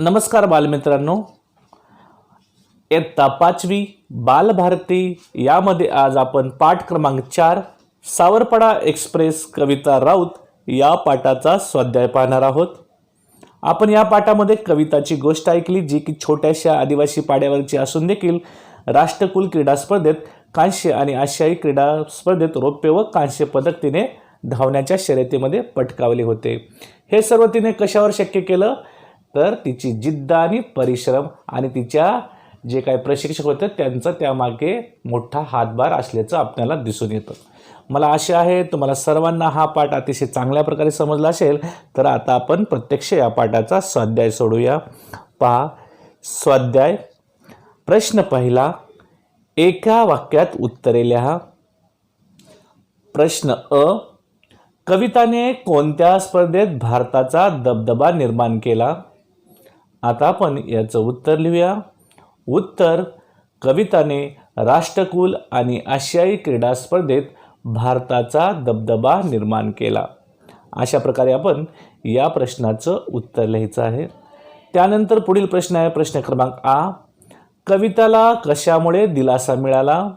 नमस्कार बालमित्रांनो. इयत्ता पाचवी बालभारती यामध्ये आज आपण पाठ क्रमांक चार सावरपडा एक्सप्रेस कविता राऊत या पाठाचा स्वाध्याय पाहणार आहोत. आपण या पाठामध्ये कविताची गोष्ट ऐकली जी की छोट्याशा आदिवासी पाड्यावरची असून देखील राष्ट्रकुल क्रीडा स्पर्धेत कांस्य आणि आशियाई क्रीडा स्पर्धेत रौप्य व कांस्य पदक तिने धावण्याच्या शर्यतीमध्ये पटकावले होते. हे सर्व तिने कशावर शक्य केलं? तर तिची जिद्द आणि परिश्रम आणि तिच्या जे काही प्रशिक्षक होते त्यांचं त्यामागे मोठा हातभार असल्याचं आपल्याला दिसून येतं. मला आशा आहे तुम्हाला सर्वांना हा पाठ अतिशय चांगल्या प्रकारे समजला असेल तर आता आपण प्रत्यक्ष या पाठाचा स्वाध्याय सोडूया. पहा स्वाध्याय. प्रश्न पहिला एका वाक्यात उत्तरे लिहा. प्रश्न अ कविताने कोणत्या स्पर्धेत भारताचा दबदबा निर्माण केला? आता आपण याचं उत्तर लिहूया. उत्तर कविताने राष्ट्रकुल आणि आशियाई क्रीडा स्पर्धेत भारताचा दबदबा निर्माण केला. अशा प्रकारे आपण या प्रश्नाचं उत्तर लिहायचं आहे. त्यानंतर पुढील प्रश्न आहे प्रश्न क्रमांक आ. कविताला कशामुळे दिलासा मिळाला?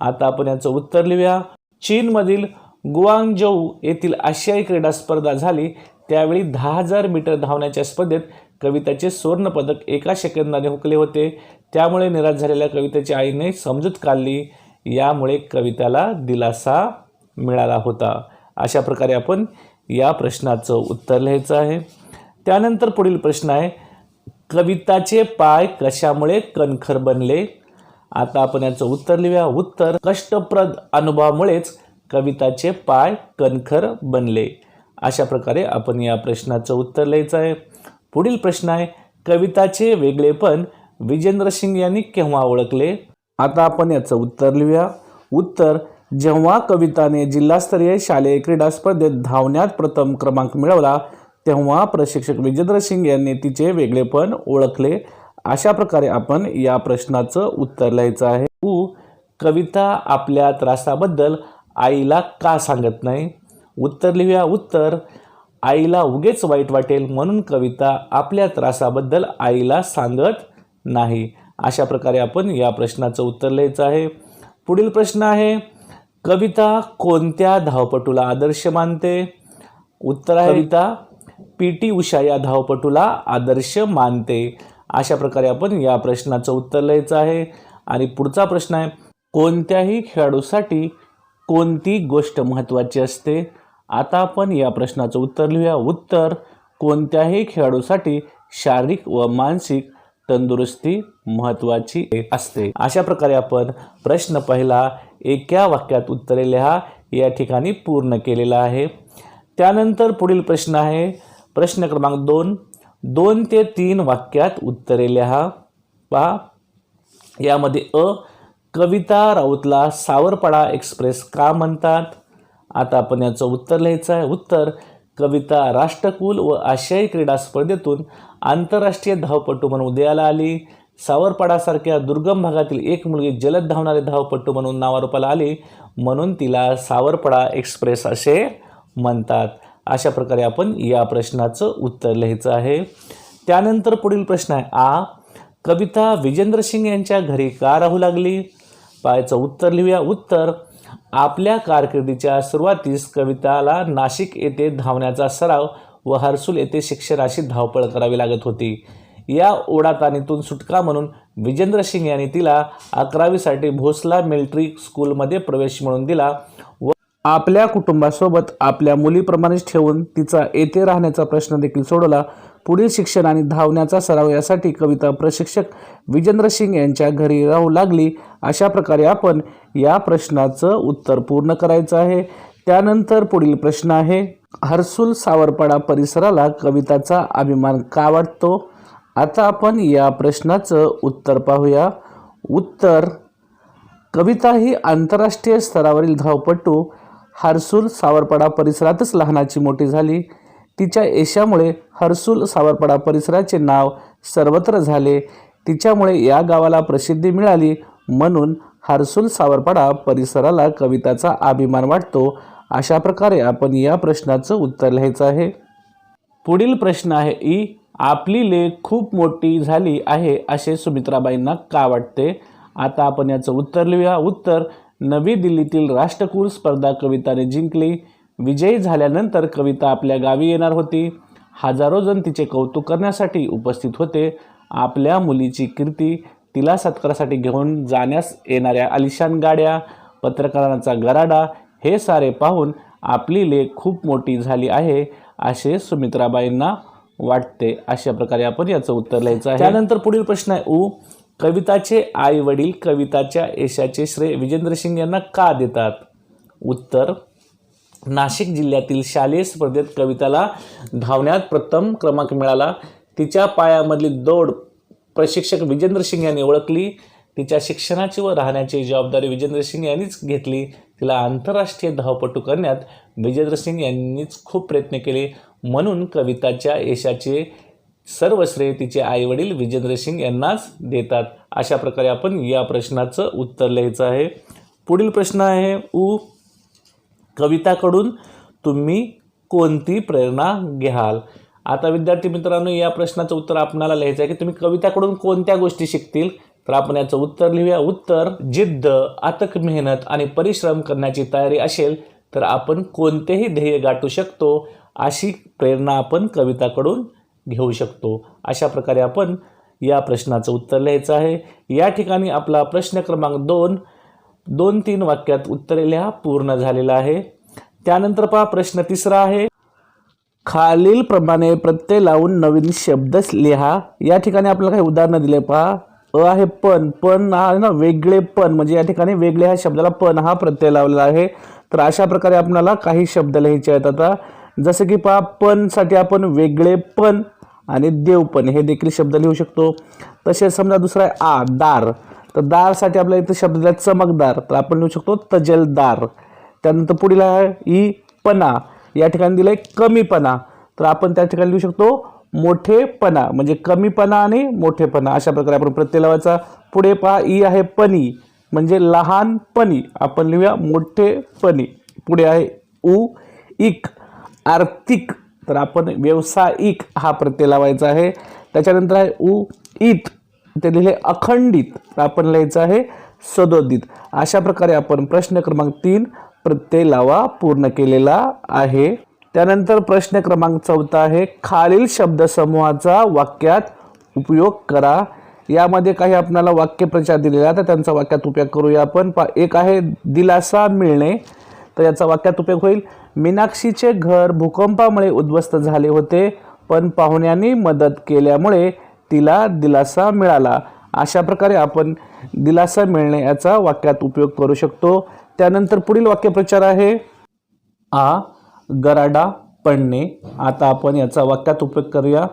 आता आपण याचं उत्तर लिहूया. चीनमधील गुआंगजऊ येथील आशियाई क्रीडा स्पर्धा झाली. त्यावेळी दहा हजार मीटर धावण्याच्या स्पर्धेत कविताचे सुवर्णपदक एका सेकंदाने हुकले होते. त्यामुळे निराश झालेल्या कवितेच्या आईने समजूत काढली. यामुळे कविताला दिलासा मिळाला होता. अशा प्रकारे आपण या प्रश्नाचं उत्तर लिहायचं आहे. त्यानंतर पुढील प्रश्न आहे कविताचे पाय कशामुळे कणखर बनले? आता आपण याचं उत्तर लिहूया. उत्तर कष्टप्रद अनुभवामुळेच कविताचे पाय कणखर बनले. अशा प्रकारे आपण या प्रश्नाचं उत्तर लिहायचं आहे. पुढील प्रश्न आहे कविताचे वेगळेपण विजेंद्र सिंग यांनी केव्हा ओळखले? आता आपण याचं उत्तर लिहूया. उत्तर जेव्हा कविताने जिल्हास्तरीय शालेय क्रीडा स्पर्धेत धावण्यात प्रथम क्रमांक मिळवला तेव्हा प्रशिक्षक विजेंद्र सिंग यांनी तिचे वेगळेपण ओळखले. अशा प्रकारे आपण या प्रश्नाचं उत्तर लिहायचं आहे. उ कविता आपल्या त्रासाबद्दल आईला का सांगत नाही? उत्तर लिहूया. उत्तर आईला उगेच वाईट वाटेल म्हणून कविता आपल्या त्रासाबद्दल आईला सांगत नाही. अशा प्रकारे आपण या प्रश्नाचं उत्तर लिहायचं आहे. पुढील प्रश्न आहे कविता कोणत्या धावपटूला आदर्श मानते? उत्तर आहे कविता पी टी उषा या धावपटूला आदर्श मानते. अशा प्रकारे आपण या प्रश्नाचं उत्तर लिहायचं आहे. आणि पुढचा प्रश्न आहे कोणत्याही खेळाडूसाठी कोणती गोष्ट महत्त्वाची असते? आता आपण या प्रश्नाचं उत्तर लिहूया. उत्तर कोणत्याही खेळाडूसाठी शारीरिक व मानसिक तंदुरुस्ती महत्त्वाची असते. अशा प्रकारे आपण प्रश्न पहिला एका वाक्यात उत्तरे लिहा. या ठिकाणी पूर्ण केलेला आहे. त्यानंतर पुढील प्रश्न आहे. प्रश्न क्रमांक दोन. दोन ते तीन वाक्यात उत्तरे लिहा. पहा. यामध्ये अ कविता राऊतला सावरपडा एक्सप्रेस का म्हणतात? आता आपण याचं उत्तर लिहायचं आहे. उत्तर कविता राष्ट्रकुल व आशियाई क्रीडा स्पर्धेतून आंतरराष्ट्रीय धावपटू म्हणून उदयाला आली. सावरपाडासारख्या दुर्गम भागातील एक मुलगी जलद धावणारे धावपटू म्हणून नावारूपाला आली. म्हणून तिला सावरपडा एक्सप्रेस असे म्हणतात. अशा प्रकारे आपण या प्रश्नाचं उत्तर लिहायचं आहे. त्यानंतर पुढील प्रश्न आहे. आ कविता विजेंद्र सिंग यांच्या घरी का राहू लागली? पायाचं उत्तर लिहूया. उत्तर आपल्या कारकिर्दीच्या सुरुवातीस कविताला नाशिक येथे धावण्याचा सराव व हर्सुल येथे शिक्षणाशी धावपळ करावी लागत होती. या ओढाताणीतून सुटका म्हणून विजेंद्र सिंग यांनी तिला अकरावीसाठी भोसला मिलिटरी स्कूलमध्ये प्रवेश मिळवून दिला व आपल्या कुटुंबासोबत आपल्या मुलीप्रमाणेच ठेवून तिचा येथे राहण्याचा प्रश्न देखील सोडवला. पुढील शिक्षण आणि धावण्याचा सराव यासाठी कविता प्रशिक्षक विजेंद्र सिंग यांच्या घरी राहू लागली. अशा प्रकारे आपण या प्रश्नाचं उत्तर पूर्ण करायचं आहे. त्यानंतर पुढील प्रश्न आहे हर्सुल सावरपाडा परिसराला कविताचा अभिमान का वाटतो? आता आपण या प्रश्नाचं उत्तर पाहूया. उत्तर कविता ही आंतरराष्ट्रीय स्तरावरील धावपटू. हर्सुल सावरपाडा परिसरातच लहानाची मोठी झाली. तिच्या यशामुळे हर्सुल सावरपाडा परिसराचे नाव सर्वत्र झाले. तिच्यामुळे या गावाला प्रसिद्धी मिळाली म्हणून हर्सुल सावरपाडा परिसराला कविताचा अभिमान वाटतो. अशा प्रकारे आपण या प्रश्नाचं उत्तर लिहायचं आहे. पुढील प्रश्न आहे ई आपली लेख खूप मोठी झाली आहे असे सुमित्राबाईंना का वाटते? आता आपण याचं उत्तर लिहूया. उत्तर नवी दिल्लीतील राष्ट्रकुल स्पर्धा कविताने जिंकली. विजयी झाल्यानंतर कविता आपल्या गावी येणार होती. हजारो जण तिचे कौतुक करण्यासाठी उपस्थित होते. आपल्या मुलीची कीर्ती तिला सत्कारासाठी घेऊन जाण्यास येणाऱ्या आलिशान गाड्या पत्रकारांचा गराडा हे सारे पाहून आपली लेख खूप मोठी झाली आहे असे सुमित्राबाईंना वाटते. अशा प्रकारे आपण याचं उत्तर लिहायचं आहे. त्यानंतर पुढील प्रश्न आहे उ कविताचे आई वडील कविताच्या यशाचे श्रेय विजेंद्र सिंग यांना का देतात? उत्तर नाशिक जिल्ह्यातील शालेय स्पर्धेत कविताला धावण्यात प्रथम क्रमांक मिळाला. तिच्या पायामधली दौड प्रशिक्षक विजेंद्र सिंग यांनी ओळखली. तिच्या शिक्षणाची व राहण्याची जबाबदारी विजेंद्र सिंग यांनीच घेतली. तिला आंतरराष्ट्रीय धावपटू करण्यात विजेंद्र सिंग यांनीच खूप प्रयत्न केले. म्हणून कविताच्या यशाचे सर्व श्रेय तिचे आईवडील विजेंद्र सिंग यांनाच देतात. अशा प्रकारे आपण या प्रश्नाचं उत्तर लिहायचं आहे. पुढील प्रश्न आहे उ कविताकडून तुम्ही कोणती प्रेरणा घ्याल? आता विद्यार्थी मित्रांनो या प्रश्नाचं उत्तर आपणाला लिहायचं आहे की तुम्ही कविताकडून कोणत्या गोष्टी शिकतील? तर आपण याचं उत्तर लिहूया. उत्तर जिद्द अथक मेहनत आणि परिश्रम करण्याची तयारी असेल तर आपण कोणतेही ध्येय गाठू शकतो अशी प्रेरणा आपण कविताकडून घेऊ शकतो. अशा प्रकारे आपण या प्रश्नाचं उत्तर लिहायचं आहे. या ठिकाणी आपला प्रश्न क्रमांक दोन दोन तीन वाक्यात उत्तरे लिहा पूर्ण झालेला आहे. त्यानंतर पहा प्रश्न तिसरा आहे. खालील प्रमाणे प्रत्यय लावून नवीन शब्द लिहा. या ठिकाणी आपल्याला काही उदाहरणं दिले पहा. अ आहे पण पण हा आहे ना वेगळे पण म्हणजे या ठिकाणी वेगळे ह्या शब्दाला पण हा प्रत्यय लावलेला आहे. तर अशा प्रकारे आपल्याला काही शब्द लिहायचे आहेत आता. जसं की पहा पणसाठी आपण वेगळे पण आणि देव पण हे देखील शब्द लिहू शकतो. तसेच समजा दुसरा आहे आ दार. तर दारसाठी आपल्याला इथं शब्द दिला चमकदार. तर आपण लिहू शकतो तजलदार. त्यानंतर पुढील आहे ई पणा. या ठिकाणी दिलं आहे कमीपणा. तर आपण त्या ठिकाणी लिहू शकतो मोठेपणा. म्हणजे कमीपणा आणि मोठेपणा. अशा प्रकारे आपण प्रत्यय लावायचा. पुढे पहा ई आहे पणी म्हणजे लहानपणी आपण लिहूया मोठेपणी पुढे आहे उ इक आर्थिक. तर आपण व्यावसायिक हा प्रत्यय लावायचा आहे. त्याच्यानंतर आहे उ इत ते लिहिले अखंडित. आपण लिहायचं आहे सदोदित. अशा प्रकारे आपण प्रश्न क्रमांक तीन प्रत्यय लावा पूर्ण केलेला आहे. त्यानंतर प्रश्न क्रमांक चौथा आहे खालील शब्दसमूहाचा वाक्यात उपयोग करा. यामध्ये काही आपल्याला वाक्यप्रचार दिलेला तर त्यांचा वाक्यात उपयोग करूया आपण. पा एक आहे दिलासा मिळणे. तर याचा वाक्यात उपयोग होईल मीनाक्षीचे घर भूकंपामुळे उद्ध्वस्त झाले होते पण पाहुण्यांनी मदत केल्यामुळे तिला दिलासा मिळाला. अशा प्रकारे आपण दिलासा मिळणे याचा वाक्यात उपयोग करू शकतो. त्यानंतर पुढील वाक्यप्रचार आहे. आ गराडा पडणे. आता आपण याचा वाक्यात उपयोग करूया.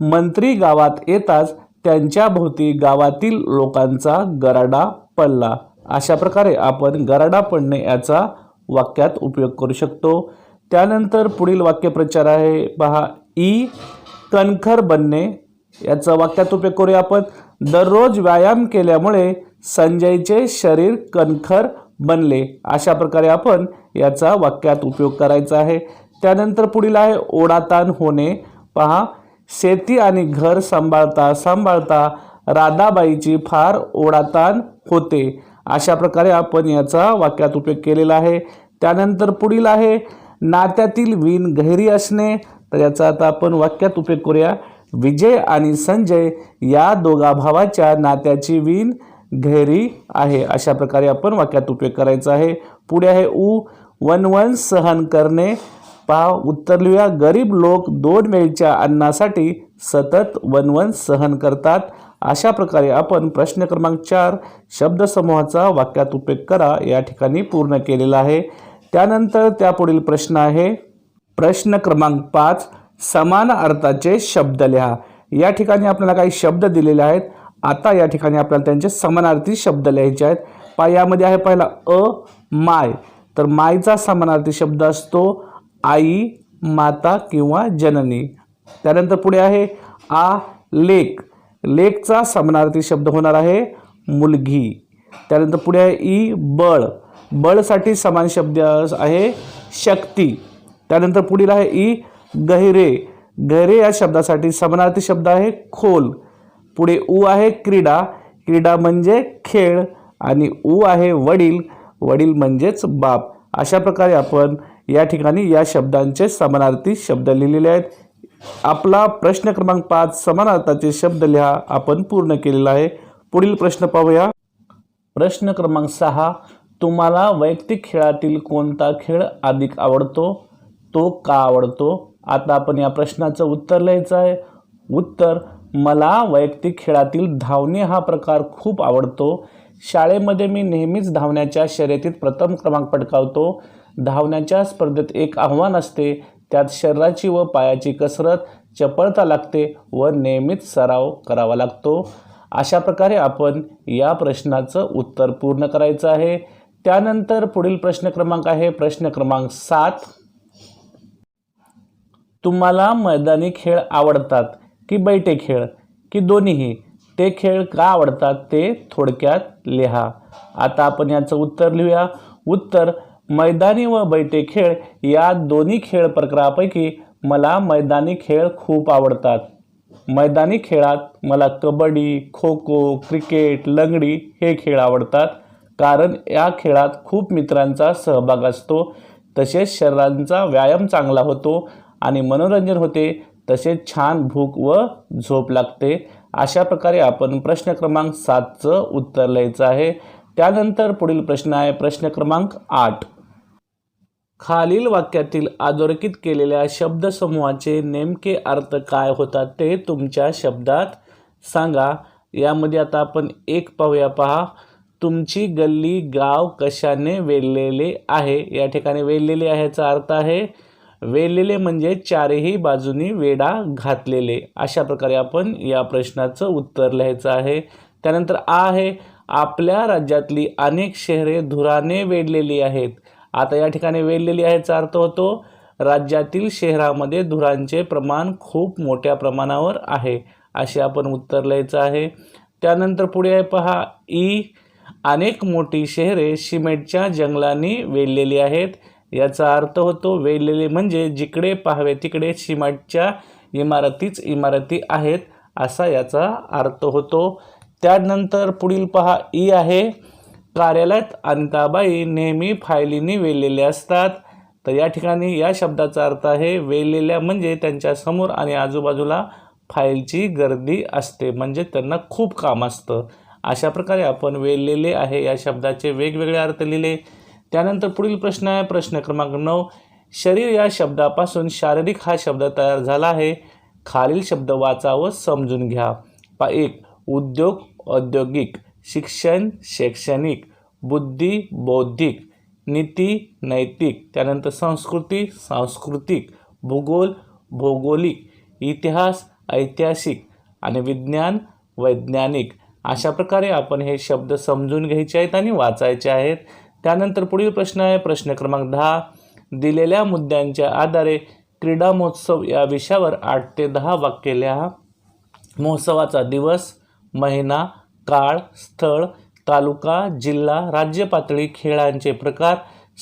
मंत्री गावात येताच त्यांच्या भोवती गावातील लोकांचा गराडा पडला. अशा प्रकारे आपण गराडा पडणे याचा वाक्यात उपयोग करू शकतो. त्यानंतर पुढील वाक्यप्रचार आहे. पहा ई कणखर बनणे. याचा वाक्यात उपयोग करूया आपण. दररोज व्यायाम केल्यामुळे संजयचे शरीर कणखर बनले. अशा प्रकारे आपण याचा वाक्यात उपयोग करायचा आहे. त्यानंतर पुढील आहे ओढाताण होणे. पहा शेती आणि घर सांभाळता सांभाळता राधाबाईची फार ओढाताण होते. अशा प्रकारे आपण याचा वाक्यात उपयोग केलेला आहे. त्यानंतर पुढील आहे नात्यातील वीण गहिरी असणे. तर याचा आता आपण वाक्यात उपयोग करूया. विजय आणि संजय या दोघा भावाच्या नात्याची वीण गहिरी आहे. अशा प्रकारे आपण वाक्यात उपयोग करायचा आहे. पुढे आहे उ वन सहन करणे. पहा उत्तरलूया गरीब लोक दोन वेळच्या अन्नासाठी सतत वनवन सहन करतात. अशा प्रकारे आपण प्रश्न क्रमांक चार शब्दसमूहाचा वाक्यात उपयोग करा. या ठिकाणी पूर्ण केलेला आहे. त्यानंतर त्यापुढील प्रश्न आहे. प्रश्न क्रमांक पाच समान अर्थाचे शब्द लिहा. या ठिकाणी आपल्याला काही शब्द दिलेले आहेत. आता या ठिकाणी आपल्याला त्यांचे समानार्थी शब्द लिहायचे आहेत. पा यामध्ये आहे पहिला अ माय. तर मायचा समानार्थी शब्द असतो आई माता किंवा जननी. त्यानंतर पुढे आहे आ लेक. लेकचा समानार्थी शब्द होणार आहे मुलगी. त्यानंतर पुढे आहे ई बळ. बळसाठी समान शब्द आहे शक्ती. त्यानंतर पुढील आहे ई गहिरे. गैरे या शब्दासाठी समानार्थी शब्द आहे खोल. पुढे ऊ आहे क्रीडा. क्रीडा म्हणजे खेळ आणि ऊ आहे वडील. वडील म्हणजेच बाप. अशा प्रकारे आपण या ठिकाणी या शब्दांचे समानार्थी शब्द लिहिलेले आहेत. आपला प्रश्न क्रमांक पाच समानार्थाचे शब्द लिहा. आपण पूर्ण केलेला आहे. पुढील प्रश्न पाहूया. प्रश्न क्रमांक सहा तुम्हाला वैयक्तिक खेळातील कोणता खेळ अधिक आवडतो? तो का आवडतो? आता आपण या प्रश्नाचं उत्तर लिहायचं आहे. उत्तर मला वैयक्तिक खेळातील धावणे हा प्रकार खूप आवडतो. शाळेमध्ये मी नेहमीच धावण्याच्या शर्यतीत प्रथम क्रमांक पटकावतो. धावण्याच्या स्पर्धेत एक आव्हान असते त्यात शरीराची व पायाची कसरत चपळता लागते व नेहमीच सराव करावा लागतो. अशा प्रकारे आपण या प्रश्नाचं उत्तर पूर्ण करायचं आहे. त्यानंतर पुढील प्रश्न क्रमांक आहे. प्रश्न क्रमांक सात. तुम्हाला मैदानी खेळ आवडतात की बैठे खेळ? की दोन्हीही? ते खेळ का आवडतात ते थोडक्यात लिहा. आता आपण याचं उत्तर लिहूया. उत्तर मैदानी व बैठे खेळ या दोन्ही खेळ प्रकारापैकी मला मैदानी खेळ खूप आवडतात. मैदानी खेळात मला कबड्डी खो खो क्रिकेट लंगडी हे खेळ आवडतात. कारण या खेळात खूप मित्रांचा सहभाग असतो. तसेच शरीरांचा व्यायाम चांगला होतो. आणि मनोरंजन होते तसेच छान भूक व झोप लागते. अशा प्रकारे आपण प्रश्न क्रमांक सातचं उत्तर लिहायचं आहे. त्यानंतर पुढील प्रश्न आहे प्रश्न क्रमांक आठ. खालील वाक्यातील अधोरेखित केलेल्या शब्दसमूहाचे नेमके अर्थ काय होतात ते तुमच्या शब्दात सांगा. यामध्ये आता आपण एक पाहूया. पहा तुमची गल्ली गाव कशाने वेढलेले आहे? या ठिकाणी वेढलेले आहे याचा अर्थ आहे वेढलेले म्हणजे चारही बाजूनी वेडा घातलेले. अशा प्रकारे आपण या प्रश्नाचं उत्तर लिहायचं आहे. त्यानंतर आ आहे आपल्या राज्यातली अनेक शहरे धुराने वेढलेली आहेत. आता या ठिकाणी वेढलेली आहेचा अर्थ होतो राज्यातील शहरामध्ये धुरांचे प्रमाण खूप मोठ्या प्रमाणावर आहे. असे आपण उत्तर लिहायचं आहे. त्यानंतर पुढे आहे पहा ई अनेक मोठी शहरे सिमेंटच्या जंगलांनी वेढलेली आहेत. याचा अर्थ होतो वेलेले म्हणजे जिकडे पाहावे तिकडे सिमेंटच्या इमारतीच इमारती आहेत असा याचा अर्थ होतो. त्यानंतर पुढील पहा ई आहे कार्यालयात अनिताबाई नेहमी फायलींनी वेढलेले असतात. तर या ठिकाणी या शब्दाचा अर्थ आहे वेलेल्या म्हणजे त्यांच्यासमोर आणि आजूबाजूला फाईलची गर्दी असते म्हणजे त्यांना खूप काम असतं. अशा प्रकारे आपण वेलेले आहे या शब्दाचे वेगवेगळे अर्थ लिहिले. त्यानंतर पुढील प्रश्न आहे. प्रश्न क्रमांक नऊ. शरीर या शब्दापासून शारीरिक हा शब्द तयार झाला आहे. खालील शब्द वाचा व समजून घ्या. पा एक उद्योग औद्योगिक शिक्षण शैक्षणिक बुद्धी बौद्धिक नीती नैतिक त्यानंतर संस्कृती सांस्कृतिक भूगोल भौगोलिक इतिहास ऐतिहासिक आणि विज्ञान वैज्ञानिक. अशा प्रकारे आपण हे शब्द समजून घ्यायचे आहेत आणि वाचायचे आहेत. त्यानंतर पुढील प्रश्न आहे प्रश्न क्रमांक दहा. दिलेल्या मुद्द्यांच्या आधारे क्रीडा महोत्सव या विषयावर आठ ते दहा वाक्य लिहा महोत्सवाचा दिवस महिना काळ स्थळ तालुका जिल्हा राज्य पातळी खेळांचे प्रकार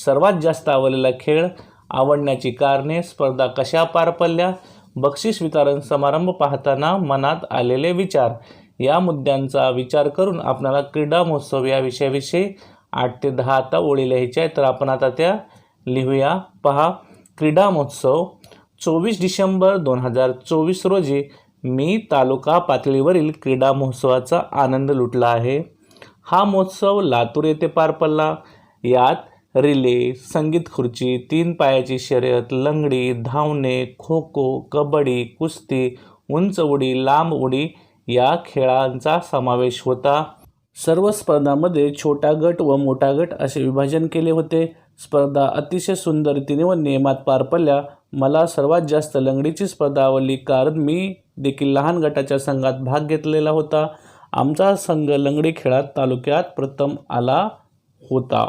सर्वात जास्त आवडलेला खेळ आवडण्याची कारणे स्पर्धा कशा पार पडल्या बक्षीस वितरण समारंभ पाहताना मनात आलेले विचार. या मुद्द्यांचा विचार करून आपणाला क्रीडा महोत्सव या विषयाविषयी आठ ते दहा आता ओळी लिहायच्या आहेत. तर आपण आता त्या लिहूया. पहा क्रीडा महोत्सव चोवीस डिसेंबर दोन हजार चोवीस रोजी मी तालुका पातळीवरील क्रीडा महोत्सवाचा आनंद लुटला आहे. हा महोत्सव लातूर येथे पार पडला. यात रिले संगीत खुर्ची तीन पायाची शर्यत लंगडी धावणे खो खो कबड्डी कुस्ती उंच उडी लांब उडी या खेळांचा समावेश होता. सर्व स्पर्धांमध्ये छोटा गट व मोठा गट असे विभाजन केले होते. स्पर्धा अतिशय सुंदर रीतीने व नियमात पार पडल्या. मला सर्वात जास्त लंगडीची स्पर्धा आवडली कारण मी देखील लहान गटाच्या संघात भाग घेतलेला होता. आमचा संघ लंगडी खेळात तालुक्यात प्रथम आला होता.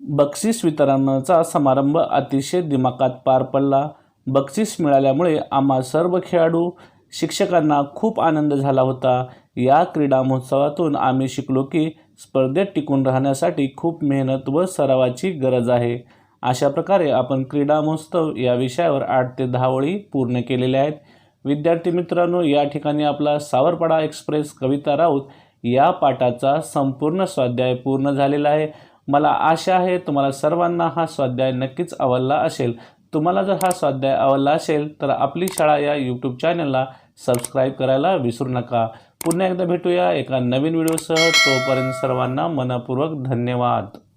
बक्षीस वितरणाचा समारंभ अतिशय दिमाखात पार पडला. बक्षीस मिळाल्यामुळे आम्हा सर्व खेळाडू शिक्षकांना खूप आनंद झाला होता. या क्रीडा महोत्सवातून आम्ही शिकलो की स्पर्धेत टिकून राहण्यासाठी खूप मेहनत व सरावाची गरज आहे. अशा प्रकारे आपण क्रीडा महोत्सव या विषयावर आठ ते दहा ओळी पूर्ण केलेल्या आहेत. विद्यार्थी मित्रांनो या ठिकाणी आपला सावरपाडा एक्सप्रेस कविता राऊत या पाठाचा संपूर्ण स्वाध्याय पूर्ण झालेला आहे. मला आशा आहे तुम्हाला सर्वांना हा स्वाध्याय नक्कीच आवडला असेल. तुम्हाला जर हा स्वाध्याय आवडला असेल तर आपली शाळा या यूट्यूब चॅनलला सबस्क्राईब करायला विसरू नका. पुन्हा एकदा भेटूया एका नवीन व्हिडिओसह. तोपर्यंत सर्वांना मनपूर्वक धन्यवाद.